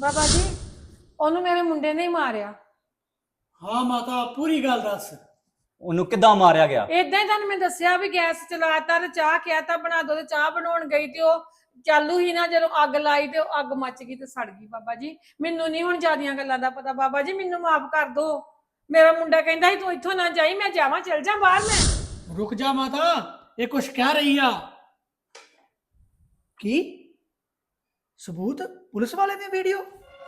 ਬਾਬਾ ਜੀ ਉਹਨੂੰ ਮੇਰੇ ਮੁੰਡੇ ਨੇ ਹੀ ਮਾਰਿਆ। ਹਾਂ ਮਾਤਾ ਪੂਰੀ ਗੱਲ ਦੱਸ। ਉਹਨੂੰ ਕਿੱਦਾਂ ਮਾਰਿਆ ਗਿਆ? ਇਦਾਂ ਹੀ ਤੁਹਾਨੂੰ ਮੈਂ ਦੱਸਿਆ ਵੀ ਗੈਸ ਚਲਾਤਾ ਤੇ ਚਾਹ ਕਿਹਾ ਬਣਾ ਦੋ ਤੇ ਚਾਹ ਬਣਾਉਣ ਗਈ ਤੇ ਉਹ ਚਾਲੂ ਹੀ ਨਾ ਜਦੋਂ ਅੱਗ ਲਾਈ ਤੇ ਉਹ ਅੱਗ ਮੱਚ ਗਈ ਤੇ ਸੜ ਗਈ ਬਾਬਾ ਜੀ। ਮੈਨੂੰ ਨਹੀਂ ਹੁਣ ਜਿਆਦੀਆਂ ਗੱਲਾਂ ਦਾ ਪਤਾ। ਬਾਬਾ ਜੀ ਮੈਨੂੰ ਮਾਫ ਕਰ ਦਿਓ ਮੇਰਾ ਮੁੰਡਾ ਕਹਿੰਦਾ ਸੀ ਤੂੰ ਇੱਥੋਂ ਨਾ ਜਾਈ ਮੈਂ ਜਾਵਾਂ ਚਲ ਜਾ ਬਾਹਰ ਮੈਂ। ਰੁਕ ਜਾ ਮਾਤਾ ਇਹ ਕੁਛ ਕਹਿ ਰਹੀ ਆ। ਕੀ? ਸਬੂਤ ਪੁਲਿਸ ਵਾਲੇ ਦੀ ਵੀਡੀਓ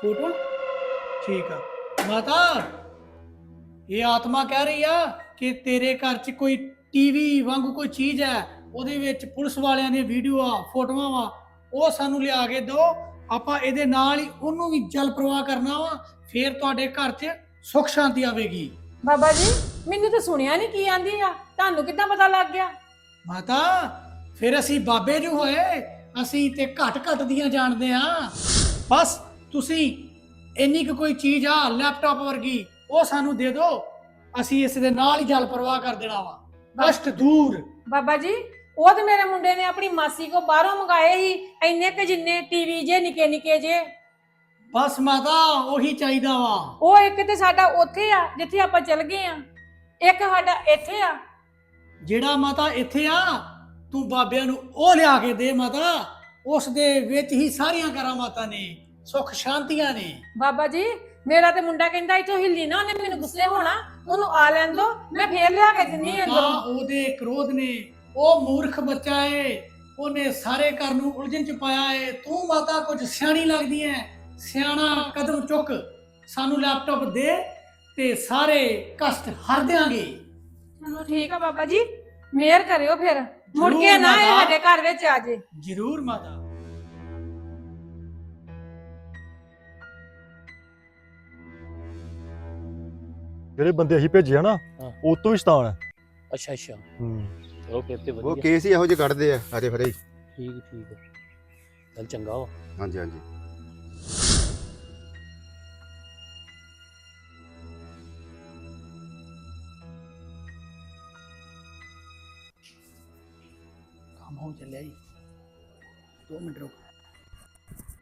ਫੋਟੋ ਠੀਕ ਆ। ਮਾਤਾ ਇਹ ਆਤਮਾ ਕਹਿ ਰਹੀ ਆ ਕਿ ਤੇਰੇ ਘਰ 'ਚ ਕੋਈ ਟੀਵੀ ਵਾਂਗੂ ਕੋਈ ਚੀਜ਼ ਹੈ ਉਹਦੇ ਵਿੱਚ ਪੁਲਿਸ ਵਾਲਿਆਂ ਦੀਆਂ ਵੀਡੀਓ ਆ ਫੋਟੋਆਂ ਵਾ ਉਹ ਸਾਨੂੰ ਲਿਆ ਕੇ ਦਿਓ। ਆਪਾਂ ਇਹਦੇ ਨਾਲ ਹੀ ਉਹਨੂੰ ਵੀ ਜਲ ਪ੍ਰਵਾਹ ਕਰਨਾ ਵਾ ਫੇਰ ਤੁਹਾਡੇ ਘਰ 'ਚ ਸੁੱਖ ਸ਼ਾਂਤੀ ਆਵੇਗੀ। ਬਾਬਾ ਜੀ ਮੈਨੂੰ ਤਾਂ ਸੁਣਿਆ ਨਹੀਂ ਕੀ ਆਂਦੀ ਆ। ਤੁਹਾਨੂੰ ਕਿੱਦਾਂ ਪਤਾ ਲੱਗ ਗਿਆ? ਮਾਤਾ ਫਿਰ ਅਸੀਂ ਬਾਬੇ ਜੋ ਹੋਏ ਅਸੀਂ ਤੇ ਘਟ ਘਟ ਦੀਆਂ ਜਾਣਦੇ ਆ। ਬਸ ਤੁਸੀਂ ਇੰਨੀ ਕੁ ਕੋਈ ਚੀਜ਼ ਆ ਲੈਪਟਾਪ ਵਰਗੀ ਉਹ ਸਾਨੂੰ ਦੇ ਦਿਓ। ਅਸੀਂ ਇਸ ਦੇ ਨਾਲ ਹੀ ਜਲ ਪ੍ਰਵਾਹ ਕਰ ਦੇਣਾ ਵਾ। ਕਸ਼ਟ ਦੂਰ। ਬਾਬਾ ਜੀ ਉਹ ਤੇ ਮੇਰੇ ਮੁੰਡੇ ਨੇ ਆਪਣੀ ਮਾਸੀ ਕੋ ਬਾਹਰੋਂ ਮੰਗਾਏ ਸੀ ਇੰਨੇ ਕਿ ਜਿੰਨੇ ਟੀਵੀ ਜੇ ਨਿੱਕੇ ਨਿੱਕੇ ਜੇ। ਬਸ ਮਾਤਾ ਉਹੀ ਚਾਹੀਦਾ ਵਾ। ਉਹ ਇੱਕ ਤੇ ਸਾਡਾ ਉੱਥੇ ਆ ਜਿੱਥੇ ਆਪਾਂ ਚੱਲ ਗਏ ਆ। ਇੱਕ ਸਾਡਾ ਇੱਥੇ ਆ। ਜਿਹੜਾ ਮਾਤਾ ਇੱਥੇ ਆ ਤੂੰ ਬਾਬਿਆਂ ਨੂੰ ਉਹ ਲਿਆ ਕੇ ਦੇ ਮਾਤਾ। ਉਸ ਦੇ ਵਿੱਚ ਹੀ ਸਾਰੀਆਂ ਕਰਾਮਾਤਾਂ ਨੇ ਸੁੱਖ ਸ਼ਾਂਤੀਆਂ ਨੇ। ਬਾਬਾ ਜੀ ਮੇਰਾ ਤੇ ਮੁੰਡਾ ਕਹਿੰਦਾ ਇੱਥੋਂ ਹਿੱਲੀ ਨਾ ਉਹਨੇ ਮੈਨੂੰ ਗੁੱਸੇ ਹੋਣਾ। ਉਹਨੂੰ ਆ ਲੈਣ ਦੋ ਮੈਂ ਫੇਰ ਲਿਆ ਕੇ ਦਿੰਨੀ ਆ ਅੰਦਰੋਂ। ਉਹਦੇ ਕ੍ਰੋਧ ਨੇ ਉਹ ਮੂਰਖ ਬੱਚਾ ਏ। ਉਹਨੇ ਸਾਰੇ ਘਰ ਨੂੰ ਉਲਝਣ ਚ ਪਾਇਆ ਏ। ਤੂੰ ਮਾਤਾ ਕੁਝ ਸਿਆਣੀ ਲੱਗਦੀ ਐ ਸਿਆਣਾ ਕਦਮ ਚੁੱਕ ਸਾਨੂੰ ਲੈਪਟਾਪ ਦੇ ਤੇ ਸਾਰੇ ਕਸ਼ਟ ਹਰ ਦਿਆਂਗੇ। ਚਲੋ ਠੀਕ ਆ ਬਾਬਾ ਜੀ ਮਿਹਰ ਕਰਿਓ ਫਿਰ। ਮੁੜ ਕੇ ਨਾ ਇਹ। ਸਾਡੇ ਘਰ ਵਿੱਚ ਆ ਜੇ ਜ਼ਰੂਰ ਮਾਤਾ। ਜਿਹੜੇ ਬੰਦੇ ਅਸੀਂ ਭੇਜੇ ਆ ਨਾ ਹਾਂ। ਉਹ ਤੋਂ ਵੀ ਸ਼ਤਾਨ ਹੈ। ਅੱਛਾ ਅੱਛਾ। ਹੂੰ। ਚਲੋ ਫਿਰ ਤੇ ਉਹ ਵਧੀਆ। ਕੇਸ ਹੀ ਇਹੋ ਜਿਹੇ ਕੱਢਦੇ ਆ ਹਰੇ ਫਰੇ ਹੀ। ਠੀਕ ਠੀਕ ਚੱਲ ਚੰਗਾ ਵਾ। ਹਾਂਜੀ ਹਾਂਜੀ। ਕੰਮ ਹੋ ਚੱਲਿਆ ਜੀ। 2 ਮਿੰਟ ਰੁਕ।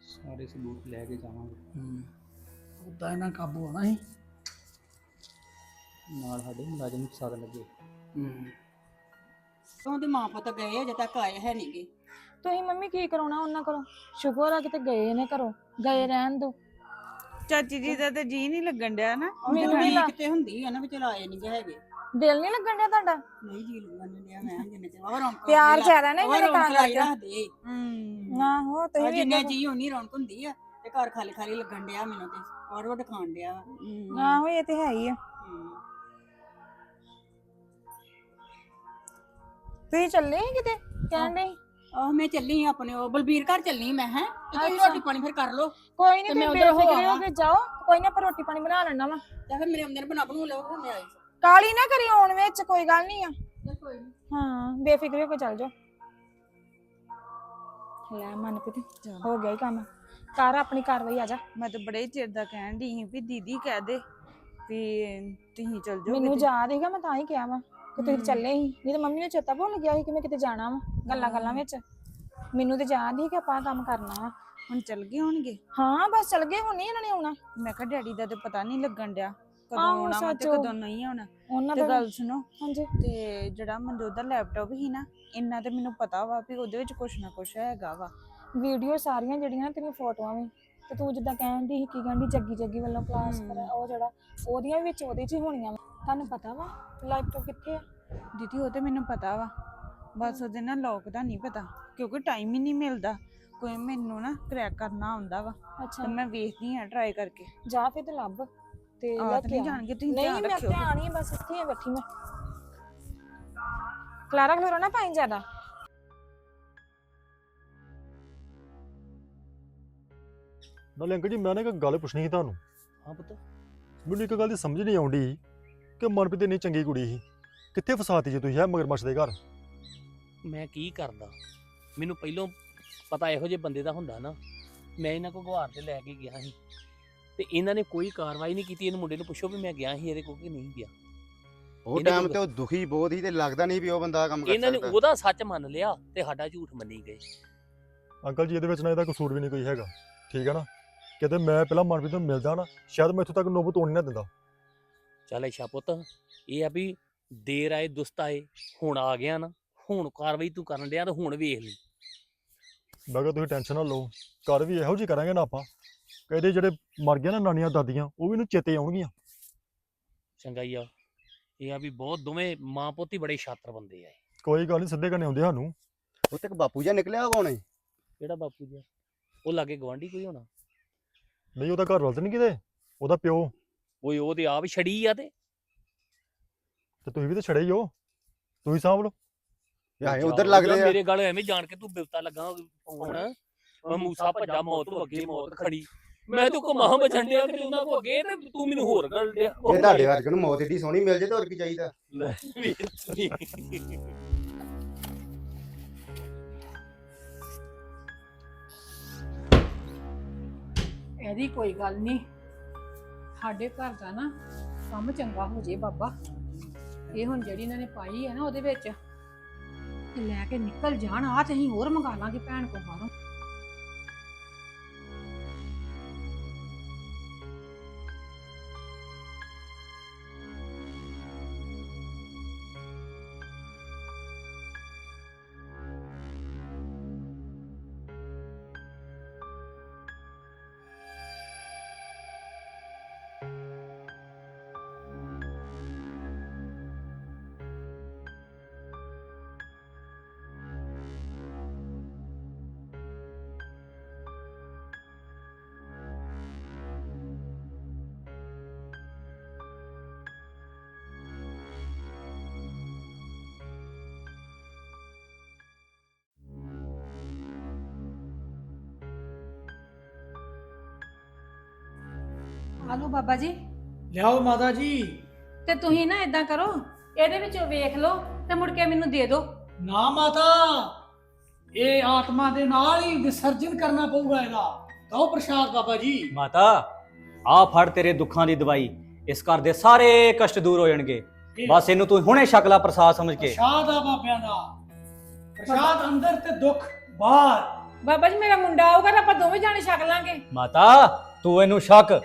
ਸਾਰੇ ਸਬੂਤ ਲੈ ਕੇ ਜਾਵਾਂਗੇ। ਹੂੰ। ਉਦਾਂ ਇਹਨਾਂ ਕਾਬੂ ਆਉਣਾ ਸੀ ਨਾਲ ਸਾਡੇ ਮੁਲਾਜ਼ਮ ਸਾਥ ਲੱਗੇ। ਹੂੰ। ਉਹਦੇ ਮਾਂ ਪੁੱਤ ਗਏ ਅਜੇ ਤੱਕ ਆਏ ਹੈ ਨਹੀਂਗੇ ਤੁਸੀਂ ਮੰਮੀ ਕੀ ਕਰਾਉਣਾ ਉਹਨਾਂ ਕੋਲੋਂ? ਸ਼ੁਕਰ ਆ ਕਿਤੇ ਗਏ ਨੇ ਘਰੋਂ। ਗਏ ਰਹਿਣ ਦੋ। ਚਾਚੀ ਜੀ ਦਾ ਤੇ ਜੀ ਨਹੀਂ ਲੱਗਣ ਡਿਆ ਨਾ। ਮੈਨੂੰ ਵੀ ਕਿਤੇ ਹੁੰਦੀ ਆ ਨਾ ਵੀ ਚਲ ਆਏ ਨਹੀਂਗੇ ਹੈਗੇ। ਦਿਲ ਨਹੀਂ ਲੱਗਣ ਡਿਆ ਤੁਹਾਡਾ? ਨਹੀਂ ਜੀ ਲੱਗਣ ਡਿਆ ਮੈਂ ਜਿੰਨੇ ਚਿਰ ਰੌਣਕ ਪਿਆਰ ਜ਼ਿਆਦਾ ਨਾ ਮੇਰੇ ਤਾਂ ਕਰਕੇ। ਹੂੰ। ਆਹੋ ਤੁਸੀਂ ਵੀ ਜਿੰਨੇ ਜੀ ਉਨੀ ਰੌਣਕ ਹੁੰਦੀ ਆ ਤੇ ਘਰ ਖਾਲੀ ਖਾਲੀ ਲੱਗਣ ਡਿਆ ਮੈਨੂੰ ਤੇ ਔਰ ਉਹ ਖਾਣ ਡਿਆ ਆਹੋ ਇਹ ਤੇ ਹੈ ਹੀ ਆ। ਤੁਸੀਂ ਚੱਲੇ ਕਿਤੇ? ਕਹਿਣ ਦੇ ਆਹ ਮੈਂ ਚੱਲੀ ਆਂ ਆਪਣੇ ਉਹ ਬਲਬੀਰ ਘਰ ਚੱਲੀ ਮੈਂ ਹੈ? ਤੇ ਤੁਸੀਂ। ਰੋਟੀ ਪਾਣੀ ਫਿਰ ਕਰ ਲਓ। ਕੋਈ ਨਹੀਂ ਤੇ ਤੁਸੀਂ ਮੈਂ ਉੱਧਰ ਹੋ ਬੇਫਿਕਰੇ ਹੋ। ਕੇ ਜਾਓ। ਕੋਈ ਨਾ ਆਪਾਂ ਰੋਟੀ ਪਾਣੀ ਬਣਾ ਲੈਣਾ ਵਾ। ਜਾਂ ਫਿਰ ਮੇਰੇ ਅੰਦਰ ਬਣਾ ਬਣੂ ਲਓ ਮੈਂ ਆਈ ਕਾਲੀ ਨਾ ਕਰੀ ਆਉਣ ਵਿੱਚ ਕੋਈ ਗੱਲ ਨਹੀਂ ਆ। ਚੱਲ ਕੋਈ ਨੀ। ਹਾਂ ਬੇਫਿਕਰੇ ਹੋ ਕੇ ਚੱਲ ਜਾਓ। ਲੈ ਮਨਪ੍ਰੀਤ ਹੋ ਗਿਆ ਹੀ ਕੰਮ। ਕਰ ਆਪਣੀ ਕਾਰਵਾਈ ਆ ਜਾ। ਮੈਂ ਤਾਂ ਬੜੇ ਚਿਰ ਦਾ ਕਹਿਣ ਦੀ ਸੀ ਵੀ ਦੀਦੀ ਕਹਿ ਦੇ ਵੀ ਤੁਸੀਂ ਚਲ ਜਾਓ ਮੈਨੂੰ। ਯਾਦ ਹੈਗਾ ਮੈਂ ਤਾਂ ਹੀ ਕਿਹਾ ਵਾ ਕਿ ਤੁਸੀਂ। ਚੱਲੇ ਸੀ। ਨਹੀਂ ਤਾਂ ਮੰਮੀ ਨੂੰ ਚੇਤਾ ਭੁੱਲ ਗਿਆ ਸੀ ਕਿ ਮੈਂ ਕਿਤੇ ਜਾਣਾ ਵਾ ਗੱਲਾਂ ਗੱਲਾਂ ਵਿੱਚ। ਮੈਨੂੰ ਤੇ ਯਾਦ ਸੀ ਕਿ ਆਪਾਂ ਆਹ ਕੰਮ ਕਰਨਾ ਵਾ। ਹੁਣ ਚਲ ਗਏ ਹੋਣਗੇ? ਹਾਂ ਬਸ ਚੱਲ ਗਏ ਹੁਣ ਨਹੀਂ ਇਹਨਾਂ ਨੇ ਆਉਣਾ। ਮੈਂ ਕਿਹਾ ਡੈਡੀ ਦਾ ਤੇ ਪਤਾ ਨਹੀਂ ਲੱਗਣ ਡਿਆ। ਕਦੋਂ ਆਹੋ, ਆਉਣਾ ਵਾ ਤੇ ਸੱਚ। ਉਹ। ਕਦੋਂ ਨਹੀਂ ਆਉਣਾ। ਉਹਨਾਂ ਤੇ ਦਾ ਗੱਲ ਸੁਣੋ ਹਾਂਜੀ। ਤੇ ਜਿਹੜਾ ਮਨਜੋਤ ਦਾ ਲੈਪਟਾਪ ਸੀ ਨਾ ਇੰਨਾ ਤੇ ਮੈਨੂੰ ਪਤਾ ਵਾ ਵੀ ਉਹਦੇ ਵਿੱਚ ਕੁਛ ਨਾ ਕੁਛ ਹੈਗਾ ਵਾ। ਵੀਡੀਓ ਸਾਰੀਆਂ ਜਿਹੜੀਆਂ ਨਾ ਤੇਰੀਆਂ ਫੋਟੋਆਂ ਵੀ ਤੇ ਤੂੰ ਜਿੱਦਾਂ ਕਹਿੰਦੀ ਸੀ ਕੀ ਕਹਿੰਦੀ ਜੱਗੀ ਜੱਗੀ ਵੱਲੋਂ ਕਲਾਸ। ਕਰ ਉਹ ਜਿਹੜਾ ਉਹਦੀਆਂ ਵੀ ਵਿੱਚ ਉਹਦੇ 'ਚ ਹੀ ਹੋਣੀਆਂ ਵਾ। ਤੁਹਾਨੂੰ ਪਤਾ ਵਾ ਲੈਪਟਾਪ ਕਿੱਥੇ ਆ? ਦੀਦੀ ਉਹ ਤੇ ਮੈਨੂੰ ਪਤਾ ਵਾ ਬਸ ਉਹਦੇ ਨਾਲ ਲੋਕ ਦਾ ਨਹੀਂ ਪਤਾ ਕਿਉਂਕਿ ਟਾਈਮ ਹੀ ਨਹੀਂ ਮਿਲਦਾ ਕੋਈ ਮੈਨੂੰ ਨਾ ਕਰੈਕ ਕਰਨਾ ਆਉਂਦਾ ਵਾ ਅੱਛਾ। ਤੇ ਮੈਂ ਵੇਖਦੀ ਆ ਟਰਾਈ ਕਰਕੇ। ਜਾ ਫਿਰ ਤੇ ਲੱਭ। ਤੇ ਆ ਲੈ ਤਾਂ ਕੇ ਨਹੀਂ ਆ ਜਾਣਗੇ ਤੁਸੀਂ ਨਹੀਂ ਧਿਆਨ ਮੈਂ ਰੱਖਿਓ। ਧਿਆਨ ਹੀ ਆ, ਬਸ ਇੱਥੇ ਹੀ ਬੈਠੀ ਮੈਂ। ਕਲਾਰਾ ਕਲੋਰਾ ਨਾ ਪਾਈ ਜ਼ਿਆਦਾ। ਨਾਲੇ ਅੰਕਲ ਜੀ ਮੈਂ ਨਾ ਇੱਕ ਗੱਲ ਪੁੱਛਣੀ ਸੀ ਤੁਹਾਨੂੰ। ਹਾਂ ਪੁੱਤ। ਮੈਨੂੰ ਇੱਕ ਗੱਲ ਦੀ ਸਮਝ ਨਹੀਂ ਆਉਂਦੀ ਕਿ ਮਨਪ੍ਰੀਤ ਇੰਨੀ ਚੰਗੀ ਕੁੜੀ ਸੀ। ਕਿੱਥੇ ਫਸਾਤੀ ਜੇ ਤੁਸੀਂ ਹੈ ਮਗਰਮੱਛ ਦੇ ਘਰ? ਮੈਂ ਕੀ ਕਰਦਾ? ਮੈਨੂੰ ਪਹਿਲੋਂ ਪਤਾ ਇਹੋ ਜਿਹੇ ਬੰਦੇ ਦਾ ਹੁੰਦਾ ਨਾ। ਮੈਂ ਇਹਨਾਂ ਕੋ ਗੁਹਾਰ ਤੇ ਲੈ ਕੇ ਗਿਆ ਸੀ। ਤੇ ਇਹਨਾਂ ਨੇ ਕੋਈ ਕਾਰਵਾਈ ਨਹੀਂ ਕੀਤੀ ਇਹਨੂੰ ਮੁੰਡੇ ਨੂੰ ਪੁੱਛੋ ਵੀ ਮੈਂ ਗਿਆ ਸੀ ਇਹਦੇ ਕੋਲ ਕਿ ਨਹੀਂ ਗਿਆ। ਉਹ ਇਹਨੇ ਟਾਈਮ ਤੇ ਉਹ ਦੁਖੀ ਬਹੁਤ ਸੀ ਤੇ ਲੱਗਦਾ ਨਹੀਂ ਵੀ ਉਹ ਬੰਦਾ ਕੰਮ ਕਰ ਇਹਨਾਂ ਨੇ ਸਕਦਾ। ਉਹਦਾ ਸੱਚ ਮੰਨ ਲਿਆ ਤੇ ਸਾਡਾ ਝੂਠ ਮੰਨੀ ਗਏ। ਅੰਕਲ ਜੀ ਇਹਦੇ ਵਿੱਚ ਨਾ ਇਹਦਾ ਕਸੂਰ ਵੀ ਨਹੀਂ ਕੋਈ ਹੈਗਾ ਠੀਕ ਹੈ ਨਾ? ਕਿਤੇ ਮੈਂ ਪਹਿਲਾਂ ਮਨਪ੍ਰੀਤ ਨੂੰ ਮਿਲਦਾ ਨਾ ਸ਼ਾਇਦ ਮੈਂ ਇੱਥੋਂ ਤੱਕ ਨੋਬਤ ਆਉਣ ਹੀ ਨਾ ਦਿੰਦਾ। ਚੱਲ ਅੱਛਾ ਪੁੱਤ ਇਹ ਆ ਵੀ ਦੇਰ ਆਏ ਦੁਸਤ ਆਏ ਹੁਣ ਆ ਗਿਆ ਨਾ ਹੁਣ ਕਾਰਵਾਈ ਤੂੰ ਕਰਨ ਡਿਆ ਤਾਂ ਹੁਣ ਵੇਖ ਲਈ। ਮੈਂ ਕਿਹਾ ਤੁਸੀਂ ਟੈਨਸ਼ਨ ਨਾ ਲਓ ਘਰ ਵੀ ਇਹੋ ਜਿਹੀ ਕਰਾਂਗੇ ਨਾ ਆਪਾਂ। ਕਹਿੰਦੇ ਜਿਹੜੇ ਮਰ ਗਏ ਨਾ ਨਾਨੀਆਂ ਦਾਦੀਆਂ ਉਹ ਵੀ ਇਹਨੂੰ ਚੇਤੇ ਆਉਣਗੀਆਂ। ਚੰਗਾ ਹੀ ਆ। ਇਹ ਆ ਵੀ ਬਹੁਤ ਦੋਵੇਂ ਮਾਂ ਪੁੱਤ ਹੀ ਬੜੇ ਸ਼ਾਤਰ ਬੰਦੇ ਆ ਇਹ। ਕੋਈ ਗੱਲ ਨਹੀਂ ਸਿੱਧੇ ਕਰਨੇ ਆਉਂਦੇ ਸਾਨੂੰ। ਉੱਥੇ ਇੱਕ ਬਾਪੂ ਜਿਹਾ ਨਿਕਲਿਆ ਕੌਣ ਹੈ ਕਿਹੜਾ ਬਾਪੂ ਜੀ ਉਹ ਲਾਗੇ ਗਵਾਂਢੀ ਕੋਈ ਹੋਣਾ? ਨਹੀਂ ਉਹਦਾ ਘਰ ਵਾਲ ਤੇ ਨਹੀਂ ਕਿਤੇ? ਉਹਦਾ ਪਿਓ। ਓਏ ਉਹ ਤੇ ਆਪ ਛੜੀ ਆ ਤੇ। ਤੇ ਤੁਸੀਂ ਵੀ ਤਾਂ ਛੜੇ ਹੀ ਹੋ। ਤੁਸੀਂ ਸਾਂਭ ਲਓ। ਯਾਰ ਉਧਰ ਜਾ ਲੱਗਦੇ ਆ। ਮੇਰੇ ਗੱਲ ਐਵੇਂ ਜਾਣ ਕੇ ਤੂੰ ਬਿਵਤਾ ਲੱਗਾ ਪਾਉਣ ਮੈਂ ਮੂਸਾ ਭੱਜਾ ਮੌਤ ਤੋਂ ਅੱਗੇ ਮੌਤ ਖੜੀ। ਮੈਂ ਤੂੰ ਕੋ ਮਾਂ ਬਚਣ ਡਿਆ ਕਿ ਉਹਨਾਂ ਕੋ ਅੱਗੇ ਤੇ ਤੂੰ ਮੈਨੂੰ ਹੋਰ ਗੱਲ ਡਿਆ ਇਹ ਤੁਹਾਡੇ ਵਰਗ ਨੂੰ ਮੌਤ ਏਡੀ ਸੋਹਣੀ ਮਿਲ ਜੇ ਤਾਂ ਹੋਰ ਕੀ ਚਾਹੀਦਾ? ਇਹਦੀ ਕੋਈ ਗੱਲ ਨਹੀਂ। ਸਾਡੇ ਘਰ ਦਾ ਨਾ ਕੰਮ ਚੰਗਾ ਹੋ ਜੇ ਬਾਬਾ। ਇਹ ਹੁਣ ਜਿਹੜੀ ਇਹਨਾਂ ਨੇ ਪਾਈ ਹੈ ਨਾ ਉਹਦੇ ਵਿੱਚ। ਤੇ ਲੈ ਕੇ ਨਿਕਲ ਜਾਣ ਆ ਤੇ ਅਸੀਂ ਹੋਰ ਮੰਗਾ ਲਾਂਗੇ ਭੈਣ ਕੋਲ ਬਾਹਰੋਂ। ਆਲੋ ਬਾਬਾ ਜੀ। ਲਿਆਓ ਮਾਤਾ ਜੀ। ਤੇ ਤੁਸੀਂ ਨਾ ਇਦਾਂ ਕਰੋ ਇਹਦੇ ਵਿੱਚੋਂ ਵੇਖ ਲਓ ਤੇ ਮੁੜ ਕੇ ਮੈਨੂੰ ਦੇ ਦਿਓ। ਨਾ ਮਾਤਾ ਇਹ ਆਤਮਾ ਦੇ ਨਾਲ ਹੀ ਵਿਸਰਜਨ ਕਰਨਾ ਪਊਗਾ ਇਹਦਾ। ਦੋ ਪ੍ਰਸ਼ਾਦ ਬਾਬਾ ਜੀ। ਮਾਤਾ ਆ ਫੜ ਤੇਰੇ ਦੁੱਖਾਂ ਦੀ ਦਵਾਈ। ਇਸ ਘਰ ਦੇ ਸਾਰੇ ਕਸ਼ਟ ਦੂਰ ਹੋ ਜਾਣਗੇ। ਇਹ ਬਸ ਇਹਨੂੰ ਤੂੰ ਹੁਣੇ ਸ਼ਕਲਾ ਪ੍ਰਸਾਦ ਸਮਝ ਕੇ। ਪ੍ਰਸ਼ਾਦ ਆ ਬਾਬਿਆਂ ਦਾ। ਪ੍ਰਸ਼ਾਦ ਅੰਦਰ ਤੇ ਦੁੱਖ ਬਾਹਰ। ਬਾਬਾ ਜੀ ਮੇਰਾ ਮੁੰਡਾ ਆਊਗਾ ਤਾਂ ਆਪਾਂ ਦੋਵੇਂ ਜਾਣੇ ਛਕ ਲਾਂਗੇ। ਮਾਤਾ ਤੂੰ ਇਹਨੂੰ ਸ਼ੱਕ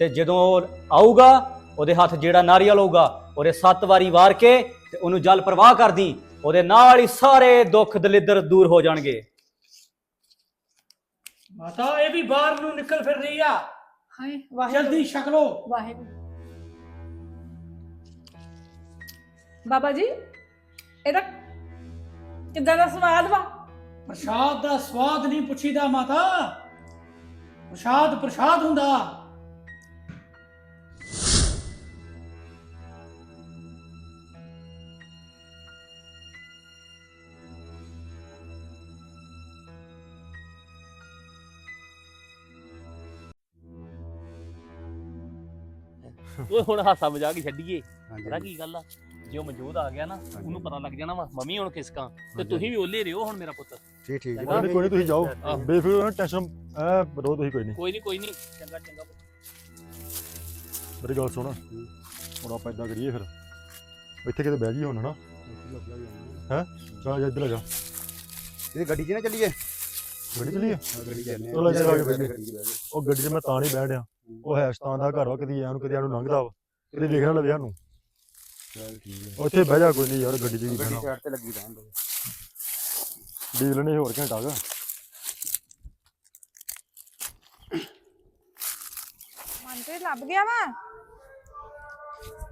ਤੇ ਜਦੋਂ ਉਹ ਆਊਗਾ ਉਹਦੇ ਹੱਥ ਜਿਹੜਾ ਨਾਰੀਅਲ ਹੋਊਗਾ ਉਹਦੇ ਸੱਤ ਵਾਰੀ ਵਾਰ ਕੇ ਤੇ ਉਹਨੂੰ ਜਲ ਪ੍ਰਵਾਹ ਕਰਦੀ ਉਹਦੇ ਨਾਲ ਹੀ ਸਾਰੇ ਦੁੱਖ ਦਲਿੱਦਰ ਦੂਰ ਹੋ ਜਾਣਗੇ। ਮਾਤਾ ਇਹ ਵੀ ਬਾਹਰ ਨੂੰ ਨਿਕਲ ਫਿਰ ਰਹੀ ਆ। ਹਾਏ ਵਾਹਿਗੁਰੂ। ਜਲਦੀ ਛਕ ਲੋ ਵਾਹਿਗੁਰੂ। ਬਾਬਾ ਜੀ ਇਹਦਾ ਕਿੱਦਾਂ ਦਾ ਸਵਾਦ ਵਾ? ਪ੍ਰਸ਼ਾਦ ਦਾ ਸਵਾਦ ਨਹੀਂ ਪੁੱਛੀਦਾ ਮਾਤਾ। ਪ੍ਰਸ਼ਾਦ ਪ੍ਰਸ਼ਾਦ ਹੁੰਦਾ। ਓਏ ਹੁਣ ਹਾਸਾ ਮਜ਼ਾਕ ਹੀ ਛੱਡੀਏ। ਹਾਂਜੀ ਪਤਾ ਕੀ ਗੱਲ ਆ? ਜੇ ਉਹ ਮੌਜੂਦ ਆ ਗਿਆ ਨਾ ਉਹਨੂੰ ਪਤਾ ਲੱਗ ਜਾਣਾ ਵਾ ਮੰਮੀ ਹੁਣ ਕਿਸਕਾਂ ਤੇ। ਤੁਸੀਂ ਵੀ ਓਲੇ ਰਿਓ ਹੁਣ ਮੇਰਾ ਪੁੱਤ। ਠੀਕ ਠੀਕ। ਕੋਈ ਨਹੀਂ ਤੁਸੀਂ ਜਾਓ। ਬੇਫਿਕਰ ਨਾ ਟੈਨਸ਼ਨ ਐ ਰੋ ਤੁਸੀਂ ਕੋਈ ਨਹੀਂ ਕੋਈ ਨਹੀਂ ਕੋਈ ਨਹੀਂ ਚੰਗਾ ਚੰਗਾ ਪੁੱਤ। ਮੇਰੀ ਗੱਲ ਸੁਣ। ਹੁਣ ਆਪਾਂ ਇਦਾਂ ਕਰੀਏ ਫਿਰ। ਇੱਥੇ ਕਿਤੇ ਬਹਿ ਜੀ ਹੁਣ ਹਨਾ? ਹੈ ਚਲ ਜਾ ਇੱਧਰ ਆ ਜਾ। ਇਹ ਗੱਡੀ 'ਚ ਨਾ ਚੱਲੀਏ? ਗੱਡੀ ਚਲੀਏ ਗੱਡੀ ਚੱਲਨੇ ਚਲੋ ਕੇ ਬਹਿ ਜੀ। ਉਹ ਗੱਡੀ 'ਚ ਮੈਂ ਤਾਂ ਨਹੀਂ ਬਹਿ ਡਿਆ। ਉਹ ਹੈਸਤਾਨ ਦਾ ਘਰ ਵਾ ਕਦੀ ਐਨੂੰ ਕਦੀ ਐਨੂੰ ਲੰਘਦਾ ਵਾ। ਕਦੀ ਨਾ ਲਵੇ ਸਾਨੂੰ ਚੱਲ ਠੀਕ ਹੈ ਉੱਥੇ ਬਹਿ ਜਾ ਕੋਈ ਨਹੀਂ ਯਾਰ ਗੱਡੀ 'ਚ ਕੀ ਗੱਡੀ ਬਹਿਣਾ। ਸਾਈਡ ਤੇ ਲੱਗੀ ਰਹਿਣ ਦੋ। ਡੀਲ ਲੈਣੇ ਹੋਰ ਘੰਟਾ ਗਾ ਮਨ ਤੇ ਲੱਭ ਗਿਆ ਵਾ?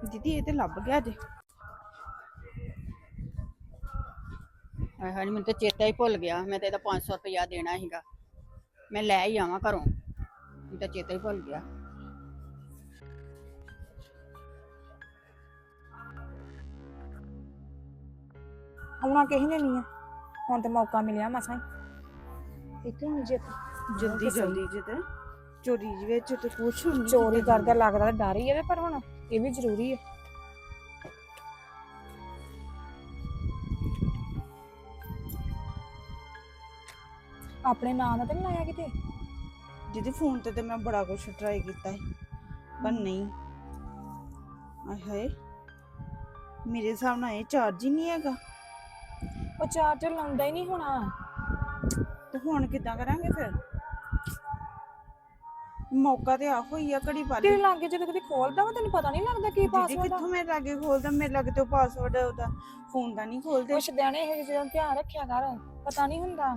ਦੀਦੀ ਇਹ ਤੇ ਲੱਭ ਗਿਆ ਜੇ। ਹਾਏ ਹਾਏ ਮੈਨੂੰ ਤਾਂ ਚੇਤਾ ਹੀ ਭੁੱਲ ਗਿਆ ਮੈਂ ਤਾਂ ਇਹਦਾ 500 ਰੁਪਇਆ ਦੇਣਾ ਸੀਗਾ। ਮੈਂ ਲੈ ਹੀ ਆਵਾਂ ਘਰੋਂ ਮੈਨੂੰ ਤਾਂ ਚੇਤਾ ਹੀ ਭੁੱਲ ਗਿਆ। ਆਉਣਾ ਕਿਸੇ ਨੇ ਨਹੀਂ ਆ। ਹੁਣ ਤੇ ਮੌਕਾ ਮਿਲਿਆ ਮਸਾਂ ਹੀ। ਇੱਕ ਹੁਣ ਜਿੱਤ ਜਲਦੀ ਜਲਦੀ ਜੇ ਤੇ। ਚੋਰੀ ਵਿੱਚ ਤੇ ਕੁਛ ਨਹੀਂ ਚੋਰੀ ਕਰਦੇ ਲੱਗਦਾ ਡਰ ਹੀ ਹੈ ਪਰ ਹੁਣ ਇਹ ਵੀ ਜ਼ਰੂਰੀ ਹੈ ਆਪਣੇ ਨਾਂ ਦਾ ਤਾਂ ਨਹੀਂ ਲਾਇਆ ਕਿਤੇ? ਜਿਹਦੇ ਫੋਨ ਤੇ ਤੇ ਮੈਂ ਬੜਾ ਕੁਛ ਟਰਾਈ ਕੀਤਾ ਸੀ ਪਰ ਨਹੀਂ। ਆਏ ਹਾਏ ਮੇਰੇ ਹਿਸਾਬ ਨਾਲ ਇਹ ਚਾਰਜ ਹੀ ਨਹੀਂ ਹੈਗਾ। ਉਹ ਚਾਰਜਰ ਲਾਉਂਦਾ ਹੀ ਨਹੀਂ ਹੋਣਾ। ਤੇ ਹੁਣ ਕਿੱਦਾਂ ਕਰਾਂਗੇ ਫਿਰ? ਮੌਕਾ ਤੇ ਆਹੋ ਹੀ ਆ ਘੜੀ ਪਾ ਤੇਰੇ ਲਾਗੇ ਜਦੋਂ ਕਦੇ ਖੋਲਦਾ ਵਾ ਤੈਨੂੰ ਪਤਾ ਨਹੀਂ ਲੱਗਦਾ ਕੀ ਦੀਦੀ ਪਾਸਵਰਡ ਕਿੱਥੋਂ ਮੇਰੇ ਲਾਗੇ ਖੋਲਦਾ? ਮੇਰੇ ਲਾਗੇ ਤੇ ਪਾਸਵਰਡ ਉਹਦਾ ਫੋਨ ਦਾ ਨਹੀਂ ਖੋਲਦੇ। ਕੁਛ ਦੇਣੇ ਇਹ ਜਿਹੇ ਧਿਆਨ ਰੱਖਿਆ ਕਰ ਪਤਾ ਨਹੀਂ ਹੁੰਦਾ।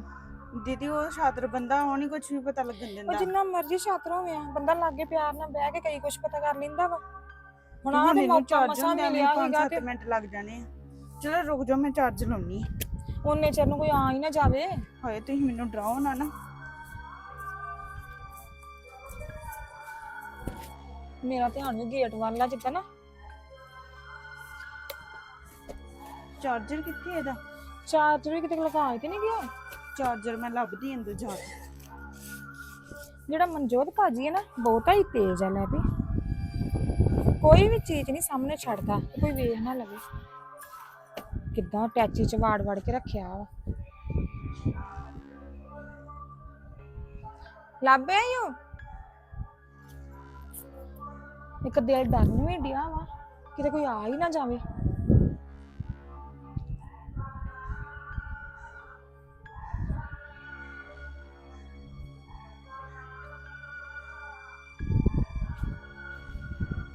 ਦੀਦੀ ਉਹ ਛਾਤਰ ਬੰਦਾ ਉਹ ਨਹੀਂ ਕੁਝ ਵੀ ਪਤਾ ਲੱਗਣ ਉਹ ਦਿੰਦਾ ਜਿੰਨਾ ਮਰਜ਼ੀ ਛਾਤਰ ਹੋਵੇ ਆ ਬੰਦਾ ਲਾਗੇ ਪਿਆਰ ਨਾਲ ਬਹਿ ਕੇ ਕਈ ਕੁਛ ਪਤਾ ਕਰ ਲੈਂਦਾ ਵਾ। ਹੁਣ ਆਹ ਤੇ ਮੌਕਾ ਚਾਰਜ ਮਸਾ ਮਿਲਿਆ ਹੈਗਾ ਤੇ 5-7 ਮਿੰਟ ਲੱਗ ਜਾਣੇ ਆ। ਚਲੋ ਰੁਕ ਜਾਓ ਮੈਂ ਚਾਰਜ ਲਾਉਣੀ ਉਹਨੇ ਚਿਰ ਨੂੰ ਕੋਈ ਆ ਹੀ ਨਾ ਜਾਵੇ। ਹੋਏ ਤੁਸੀਂ ਮੈਨੂੰ ਡਰਾਓ ਨਾ ਨਾ। ਮੇਰਾ ਧਿਆਨ ਵੀ ਗੇਟ ਵੱਲ ਆ ਜਿੱਦਾਂ ਨਾ। ਚਾਰਜਰ ਕਿੱਥੇ ਇਹਦਾ? ਚਾਰਜਰ ਵੀ ਕਿਤੇ ਲਗਾ ਕੇ ਨਹੀਂ ਗਿਆ? ਚਾਰਜਰ ਮੈਂ ਲੱਭਦੀ ਅੰਦਰ ਜਾ ਕੇ। ਜਿਹੜਾ ਮਨਜੋਤ ਭਾਜੀ ਹੈ ਨਾ, ਬਹੁਤਾ ਹੀ ਤੇਜ਼ ਆ ਲੈ ਵੀ। ਕੋਈ ਵੀ ਚੀਜ਼ ਨਹੀਂ ਸਾਹਮਣੇ ਛੱਡਦਾ, ਕੋਈ ਵੇਖ ਨਾ ਲਵੇ। ਕਿੱਦਾਂ ਟੈਚੀ ਚ ਵਾੜ ਵੜ ਕੇ ਰੱਖਿਆ ਵਾ। ਲੱਭਿਆ ਈ ਇੱਕ ਦਿਲ ਡਰਨ ਵੀ ਡਿਆ ਵਾ, ਕਿਤੇ ਕੋਈ ਆ ਹੀ ਨਾ ਜਾਵੇ।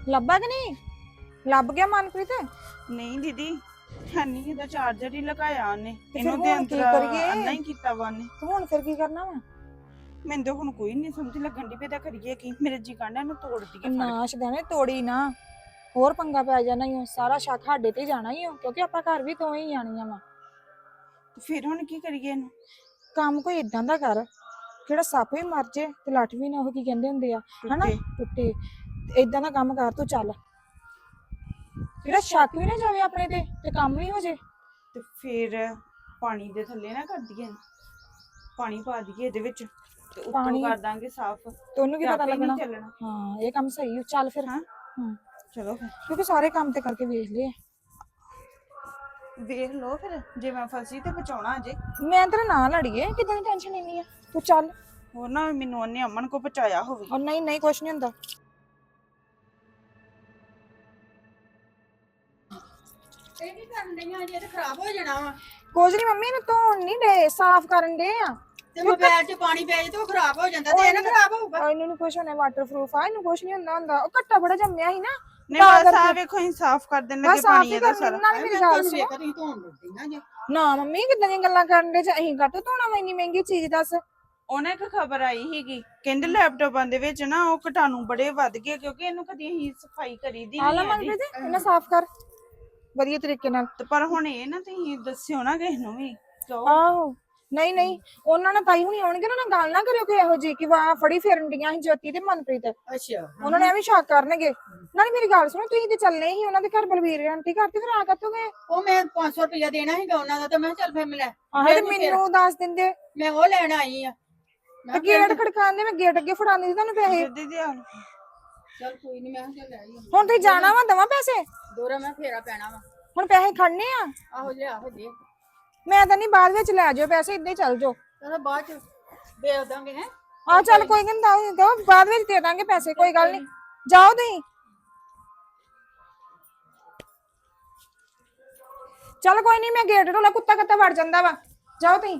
ਲੱਭਾ ਕਿ ਨਹੀਂ? ਲੱਭ ਗਿਆ ਮਨਪ੍ਰੀਤ? ਨਹੀਂ ਦੀਦੀ ਹੈਨੀ ਇਹਦਾ ਚਾਰਜਰ ਹੀ ਲਗਾਇਆ ਉਹਨੇ। ਫਿਰ ਇਹਨੂੰ ਤੇ ਹੁਣ ਕੀ ਅੰਦਰ ਕਰੀਏ? ਨਹੀਂ ਕੀਤਾ ਵਾ ਉਹਨੇ। ਤੂੰ ਹੁਣ ਫਿਰ ਕੀ ਕਰਨਾ ਵਾ? ਮੈਨੂੰ ਤਾਂ ਹੁਣ ਕੋਈ ਨਹੀਂ ਸਮਝ ਲੱਗਣ ਦੀ ਤਾਂ ਕਰੀਏ ਕੀ। ਮੇਰੇ ਜੀ ਕਾਂਡਾ ਨੂੰ ਤੋੜ ਦਈਏ ਫੜ ਨਾਸ਼ ਦੇਣੇ ਤੋੜੀ ਨਾ। ਹੋਰ ਪੰਗਾ ਪੈ ਜਾਣਾ ਹੀ ਸਾਰਾ ਸ਼ੱਕ ਸਾਡੇ ਤੇ ਹੀ ਜਾਣਾ ਹੀ ਕਿਉਂਕਿ ਆਪਾਂ ਘਰ ਵੀ ਤੋਂ ਹੀ ਜਾਣੀਆਂ ਵਾ। ਫਿਰ ਹੁਣ ਕੀ ਕਰੀਏ ਇਹਨੂੰ? ਕੰਮ ਕੋਈ ਇਦਾਂ ਦਾ ਕਰ। ਕਿਹੜਾ ਸੱਪ ਵੀ ਮਰ ਜੇ ਤੇ ਲੱਠ ਵੀ ਨਾ ਉਹ ਕੀ ਕਹਿੰਦੇ ਹੁੰਦੇ ਆ। ਹਨਾ? ਟੁੱਟੇ। ਟੁੱਟੇ। ਇਦਾਂ ਦਾ ਕੰਮ ਕਰ ਤੂੰ ਚੱਲ। ਜਿਹੜਾ ਸ਼ੱਕ ਵੀ ਨਾ ਜਾਵੇ ਆਪਣੇ ਤੇ ਤੇ ਕੰਮ ਵੀ ਹੋ ਜੇ। ਤੇ ਫਿਰ ਪਾਣੀ ਦੇ ਥੱਲੇ ਨਾ ਕਰ ਦਈਏ। ਪਾਣੀ ਪਾ ਦਈਏ ਇਹਦੇ ਵਿੱਚ ਤੇ ਉੱਤੋਂ ਪਾਣੀ- ਕਰ ਦਾਂਗੇ ਸਾਫ਼। ਤੇ ਉਹਨੂੰ ਕੀ ਤੇ ਪਤਾ ਆਪੇ ਨੀ ਲੱਗਣਾ? ਚੱਲਣਾ। ਹਾਂ ਇਹ ਕੰਮ ਸਹੀ ਹੋ ਚੱਲ ਫਿਰ। ਹਾਂ। ਹਾਂ। ਚਲੋ ਫਿਰ। ਕਿਉਂਕਿ ਸਾਰੇ ਕੰਮ ਤੇ ਕਰਕੇ ਵੇਖ ਲਏ ਵੇਖ ਲਓ ਫਿਰ ਜੇ ਮੈਂ ਫਸੀ ਤੇ ਬਚਾਉਣਾ ਅਜੇ। ਮੈਂ ਤੇਰੇ ਨਾਲ ਲੜੀਏ ਕਿਦਾਂ ਦੀ ਟੈਨਸ਼ਨ ਲੈਣੀ ਆ? ਤੂੰ ਚੱਲ। ਹੋਰ ਨਾ ਮੈਨੂੰ ਉਹਨੇ ਅਮਨ ਕੋ ਬਚਾਇਆ ਹੋਵੇ। ਔਰ ਨਹੀਂ ਨਹੀਂ ਕੁਛ ਨਹੀਂ ਹੁੰਦਾ। ਇਹ ਕੀ ਕਰਨ ਡਈਆਂ ਜੇ ਤੇ ਖਰਾਬ ਹੋ ਜਾਣਾ ਵਾ। ਕੁਝ ਨਹੀਂ ਮੰਮੀ ਨੂੰ ਧੋਣ ਨਹੀਂ ਦੇ ਸਾਫ਼ ਕਰਨ ਦੇ ਆ। ਤੇ ਮੋਬਾਈਲ 'ਚ ਪਾਣੀ ਪੈ ਜੇ ਤੇ ਉਹ ਖਰਾਬ ਹੋ ਜਾਂਦਾ ਤੇ ਇਹ ਨਾ ਖਰਾਬ ਹੋਊਗਾ। ਆ ਇਹਨੂੰ ਨੀ ਕੁਛ ਹੋਣਾ ਵਾਟਰਪ੍ਰੂਫ ਆ ਇਹਨੂੰ ਕੁਛ ਨਹੀਂ ਹੁੰਦਾ ਹੁੰਦਾ। ਉਹ ਘੱਟਾ ਬੜਾ ਜੰਮਿਆ ਸੀ ਨਾ ਨਹੀਂ ਤਾਂ ਬਸ ਆ ਕਰਕੇ- ਵੇਖੋ ਅਸੀਂ ਸਾਫ਼ ਕਰ ਦੇਣ ਬਸ ਲੱਗੇ ਸਾਫ਼ ਪਾਣੀ ਹੀ ਇਹਦਾ ਕਰਨੀ ਸਾਰਾ। ਨਾਲ ਮੇਰੀ ਗੱਲ ਸੁਣੋ। ਤੁਸੀਂ ਧੋਣ ਲੱਗੀ ਜੇ। ਨਾ ਮੰਮੀ ਕਿਦਾਂ ਦੀਆਂ ਗੱਲਾਂ ਕਰਨ ਦੇ ਚ ਅਸੀਂ ਕਾਹਤੋਂ ਧੋਣਾ ਵਾ ਇੰਨੀ ਮਹਿੰਗੀ ਚੀਜ਼ ਦੱਸ। ਉਹਨੇ ਇੱਕ ਖਬਰ ਆਈ ਸੀਗੀ ਕਹਿੰਦੇ ਲੈਪਟਾਪਾਂ ਦੇ ਵਿੱਚ ਨਾ ਉਹ ਕੀਟਾਣੂ ਬੜੇ ਵੱਧ ਗਏ ਕਿਉਂਕਿ ਇਹਨੂੰ ਕਦੀ ਅਸੀਂ ਸਫ਼ਾਈ ਕਰੀਦੀ ਆ ਲੈ ਨਹੀਂ ਹੈਗੀ। ਮਨਪ੍ਰੀਤ ਇਹਨਾਂ ਸਾਫ਼ ਕਰ। ਵਧੀਆ ਤਰੀਕੇ ਨਾਲ। ਤੇ ਪਰ ਹੁਣ ਇਹ ਨਾ ਤੁਸੀਂ ਦੱਸਿਓ ਨਾ ਕਿਸੇ ਨੂੰ ਵੀ ਕਹੋ। ਆਹੋ ਨਹੀਂ ਨਹੀਂ ਉਹਨਾਂ ਨਾਲ ਤਾਈ ਹੁਣੀ ਆਉਣਗੇ ਉਹਨਾਂ ਨਾਲ ਗੱਲ ਨਾ ਕਰਿਓ ਕਿ ਇਹੋ ਜੀ ਕਿ ਵਾਹ ਫੜੀ ਫੇਰਨ ਡੀਆਂ ਸੀ ਜੋਤੀ ਤੇ ਮਨਪ੍ਰੀਤ। ਅੱਛਾ। ਉਹਨਾਂ ਨੇ ਐਵੇਂ ਸ਼ੱਕ ਕਰਨਗੇ। ਨਾਲੇ ਮੇਰੀ ਗੱਲ ਸੁਣੋ ਤੁਸੀਂ ਤੇ ਚੱਲਣੇ ਸੀ ਉਹਨਾਂ ਦੇ ਘਰ ਬਲਵੀਰ ਆਂਟੀ ਘਰ ਤੇ ਫਿਰ ਆ ਕਾਤੋਂ ਗਏ? ਉਹ ਮੈਂ 500 ਰੁਪਇਆ ਦੇਣਾ ਸੀਗਾ ਉਹਨਾਂ ਦਾ ਤੇ ਮੈਂ ਕਿਹਾ ਚੱਲ ਫਿਰ ਮੈਂ ਲੈ ਆਹ ਤੇ। ਮੈਨੂੰ ਦੱਸ ਦਿੰਦੇ। ਮੈਂ ਉਹ ਲੈਣ ਆਈ ਆ। ਤੇ ਗੇਟ ਖੜਕਾਉਂਦੇ ਮੈਂ ਗੇਟ ਅੱਗੇ ਫੜਾਉਂਦੀ ਸੀ ਤੁਹਾਨੂੰ ਪੈਸੇ। ਆ ਚੱਲ ਕੋਈ ਨਹੀਂ ਮੈਂ ਕਿਹਾ ਚੱਲ ਲੈ ਆਈ ਹੁਣ ਤੁਸੀਂ ਜਾਣਾ ਵਾ ਦਵਾ ਪੈਸੇ? ਦੋਰਾ ਮੈਂ ਫੇਰਾ ਪੈਣਾ ਵਾ। ਹੁਣ ਪੈਸੇ ਖੜਨੇ ਆ? ਆਹੋ ਲਿਆ ਹੋ ਜੇ ਮੈਂ ਤਾਂ ਨਹੀਂ ਬਾਅਦ ਵਿੱਚ ਲੈ ਜਾਓ ਪੈਸੇ ਇੱਦਾਂ ਹੀ ਚੱਲ ਜਾਓ। ਚਲੋ ਬਾਅਦ ਚ ਦੇ ਦਾਂਗੇ ਹੈ। ਆ ਚੱਲ ਕੋਈ ਕਹਿੰਦਾ ਕਹੋ ਬਾਅਦ ਵਿੱਚ ਦੇ ਦਾਂਗੇ ਪੈਸੇ ਕੋਈ ਗੱਲ ਨਹੀਂ ਜਾਓ ਤੁਸੀਂ। ਚੱਲ ਕੋਈ ਨਹੀਂ ਮੈਂ ਗੇਟ ਢੋਲਾ ਕੁੱਤਾ ਕੱਤਾ ਵੜ ਜਾਂਦਾ ਵਾ। ਜਾਓ ਤੁਸੀਂ।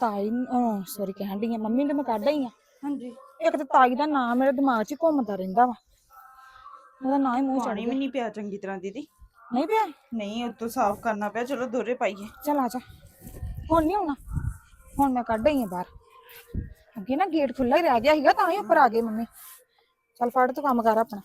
ਤਾਈ ਸੌਰੀ ਕਹਿਣ ਡਈ ਆ ਮੰਮੀ ਨੂੰ ਤਾਂ ਮੈਂ ਕੱਢ ਆਈ ਆ। ਹਾਂਜੀ। ਇੱਕ ਤਾਂ ਤਾਈ ਦਾ ਨਾਮ ਮੇਰੇ ਦਿਮਾਗ 'ਚ ਹੀ ਘੁੰਮਦਾ ਰਹਿੰਦਾ ਵਾ। ਉਹਦਾ ਨਾਂ ਹੀ ਮੂੰਹ ਪਾਣੀ ਵੀ ਨਹੀਂ ਪਿਆ ਚੰਗੀ ਤਰ੍ਹਾਂ ਦੀਦੀ। ਨਹੀਂ ਪਿਆ? ਨਹੀਂ ਉਤੋਂ ਸਾਫ਼ ਕਰਨਾ ਪਿਆ ਚਲੋ ਦੋਰੇ ਪਾਈਏ। ਚਲ ਆ ਜਾ। ਹੁਣ ਨਹੀਂ ਆਉਣਾ। ਹੁਣ ਮੈਂ ਕੱਢ ਆਈ ਆ ਬਾਹਰ। ਅੱਗੇ ਨਾ ਗੇਟ ਖੁੱਲਾ ਹੀ ਰਹਿ ਗਿਆ ਸੀਗਾ ਤਾਂ ਹੀ ਉੱਪਰ ਆ ਗਏ ਮੰਮੀ। ਚੱਲ ਫੜ ਤੂੰ ਕੰਮ ਕਰ ਆਪਣਾ।